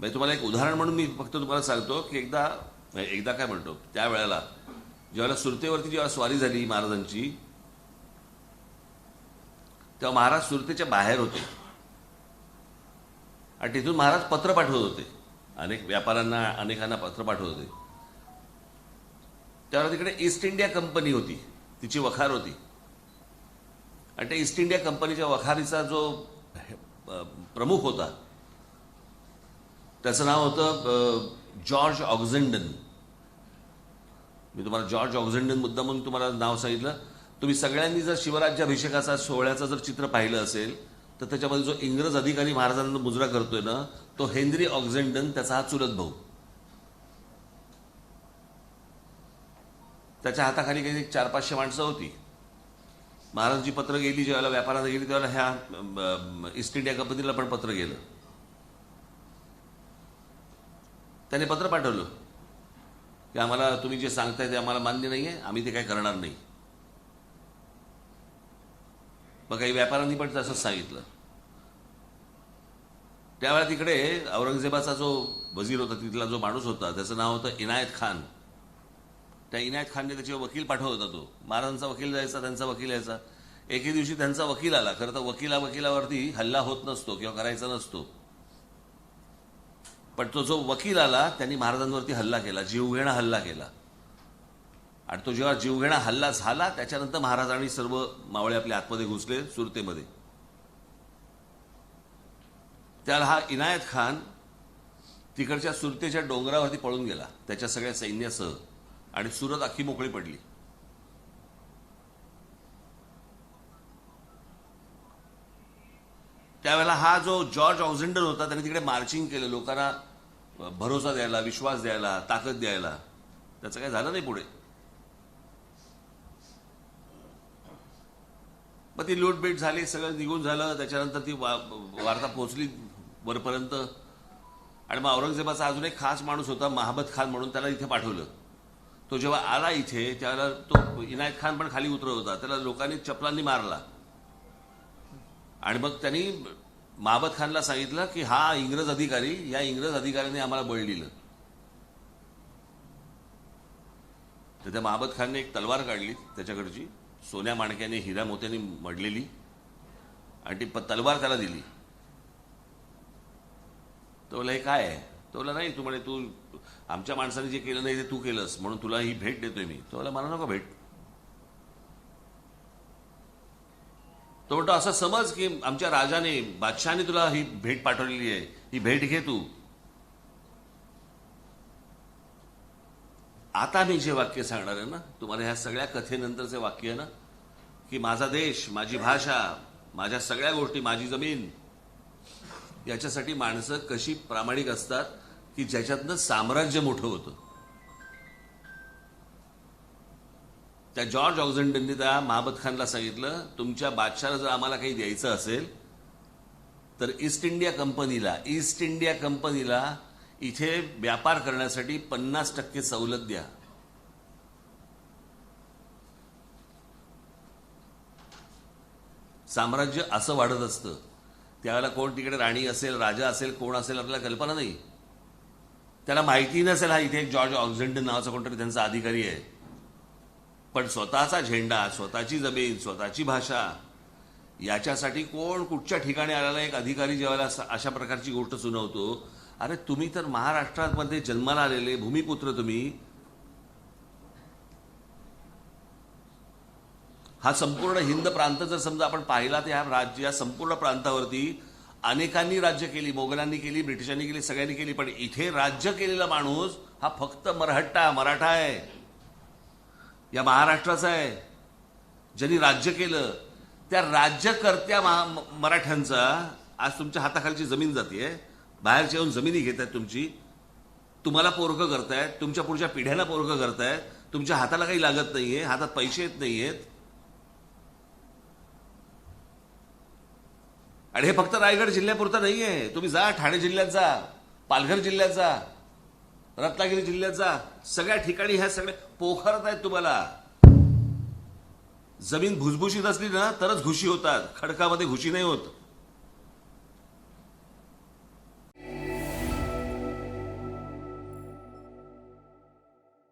म्हणजे तुम्हाला एक उदाहरण म्हणून मी फक्त तुम्हाला सांगतो की एकदा एकदा काय म्हणतो त्यावेळेला ज्यावेळेला सुरतेवरती जेव्हा स्वारी झाली महाराजांची तेव्हा महाराज सुरतेच्या बाहेर होते. आणि तिथून महाराज पत्र पाठवत होते. अनेक व्यापाऱ्यांना अनेकांना पत्र पाठवत होते. त्यावेळेला तिकडे ईस्ट इंडिया कंपनी होती. तिची वखार होती. आणि त्या ईस्ट इंडिया कंपनीच्या वखारीचा जो प्रमुख होता त्याचं नाव होतं जॉर्ज ऑक्झेंडन. मी तुम्हाला जॉर्ज ऑक्झेंडन मुद्दा म्हणून तुम्हाला नाव सांगितलं. तुम्ही सगळ्यांनी जर शिवराज्याभिषेकाचा सोहळ्याचं जर चित्र पाहिलं असेल तर त्याच्यामध्ये जो इंग्रज अधिकारी महाराजांना मुजरा करतोय ना तो हेनरी ऑक्झेंडन त्याचा हा चुलत भाऊ. त्याच्या हाताखाली काही चार पाचशे माणसं होती. महाराजांची पत्र गेली ज्यावेळेला व्यापाराला गेली त्यावेळेला ह्या ईस्ट इंडिया कंपनीला पण पत्र गेलं. त्याने पत्र पाठवलं. की आम्हाला तुम्ही जे सांगताय ते आम्हाला मान्य नाही आहे आम्ही ते काय करणार नाही. मग काही व्यापाऱ्यांनी पण तसंच सांगितलं. त्यावेळेला तिकडे औरंगजेबाचा जो वजीर होता तिथला जो माणूस होता त्याचं नाव होतं इनायत खान. त्या इनायत खानने त्याचे वकील पाठवत होता तो. महाराजांचा वकील जायचा त्यांचा वकील यायचा. एके दिवशी त्यांचा वकील आला. खरं तर वकिला वकिलावरती हल्ला होत नसतो किंवा करायचा नसतो. पण तो जो वकील आला त्यांनी महाराजांवरती हल्ला केला जीवघेणा हल्ला केला. आणि तो जेव्हा जीवघेणा हल्ला झाला त्याच्यानंतर महाराजांनी सर्व मावळे आपल्या आतमध्ये घुसले सुरतेमध्ये. त्याला हा इनायत खान तिकडच्या सुरतेच्या डोंगरावरती पळून गेला त्याच्या सगळ्या सैन्यासह. आणि सुरत अख्खी मोकळी पडली. त्यावेळेला हा जो जॉर्ज ऑक्झेंडर होता त्याने तिकडे मार्चिंग केलं. लोकांना भरोसा द्यायला विश्वास द्यायला ताकद द्यायला त्याचं काय झालं नाही पुढे. मग ती लूटबीट झाली सगळं निघून झालं त्याच्यानंतर ती वा वार्ता पोहोचली वरपर्यंत. आणि मग औरंगजेबाचा अजून एक खास माणूस होता महाबत खान म्हणून त्याला इथे पाठवलं. तो जेव्हा आला इथे त्याला तो इनायत खान पण खाली उतरत होता. त्याला लोकांनी चपलांनी मारला. आणि मग त्यांनी महाबत खानला सांगितलं की हा इंग्रज अधिकारी या इंग्रज अधिकाऱ्याने आम्हाला बळ दिलं. तर त्या महाबत खानने एक तलवार काढली त्याच्याकडची. सोन्या माणक्याने हिरा मोत्याने मडलेली आणि ती प- तलवार त्याला दिली. तो बोला हे काय आहे? तो बोला नाही तू म्हणे तू आमच्या माणसाने जे केलं नाही ते तू केलंस म्हणून तुला ही भेट देतोय मी. तो बोला मला नको भेट. तो म्हणतो असं समज की आमच्या राजाने बादशहाने तुला ही भेट पाठवलेली आहे. ही भेट घे तू. आता मी जे वाक्य सांगणार आहे ना तुम्हाला ह्या सगळ्या कथेनंतरचे वाक्य आहे ना की माझा देश माझी भाषा माझ्या सगळ्या गोष्टी माझी जमीन याच्यासाठी माणसं कशी प्रामाणिक असतात की ज्याच्यातनं साम्राज्य मोठं होतं. त्या जॉर्ज ऑक्झेंडननी त्या महाबत खानला सांगितलं तुमच्या बादशाला जर आम्हाला काही द्यायचं असेल तर ईस्ट इंडिया कंपनीला ईस्ट इंडिया कंपनीला इथे व्यापार करण्यासाठी पन्नास टक्के सवलत द्या. साम्राज्य असं वाढत असतं. त्यावेळेला कोण तिकडे राणी असेल राजा असेल कोण असेल आपल्याला कल्पना नाही. त्याला माहिती नसेल हा इथे एक जॉर्ज ऑक्झेंडन नावाचा कोणतरी त्यांचा अधिकारी आहे. पण स्वतःचा झेंडा स्वतःची जमीन स्वतःची भाषा याच्यासाठी कोण कुठच्या ठिकाणी आलेला एक अधिकारी जेव्हा अशा प्रकारची गोष्ट सुनावतो. अरे तुम्ही तर महाराष्ट्रामध्ये जन्माला आलेले भूमिपुत्र तुम्ही. हा संपूर्ण हिंद प्रांत जर समजा आपण पाहिला तर ह्या राज्य या संपूर्ण प्रांतावरती अनेकांनी राज्य केली मोगलांनी केली ब्रिटिशांनी केली सगळ्यांनी केली पण इथे राज्य केलेला माणूस हा फक्त मरहट्टा मराठा आहे. या महाराष्ट्राचा आहे. ज्यांनी राज्य केलं त्या राज्यकर्त्या महा- मराठ्यांचा आज तुमच्या हाताखालची जमीन जाते बाहेरच्या येऊन जमिनी घेत आहेत तुमची. तुम्हाला पोरकं करतायत तुमच्या पुढच्या पिढ्यांना पोरकं करतायत तुमच्या हाताला काही लागत नाहीये हातात पैसे येत नाहीयेत. आणि हे फक्त रायगड जिल्ह्यापुरतं नाहीये. तुम्ही जा ठाणे जिल्ह्यात जा पालघर जिल्ह्यात जा. रत्नागिरी जिल्ह्याचा सगळ्या ठिकाणी ह्या सगळ्या पोखरत आहेत तुम्हाला. जमीन भुसभुशीत असली ना तरच घुशी होतात. खडकामध्ये घुशी नाही होत.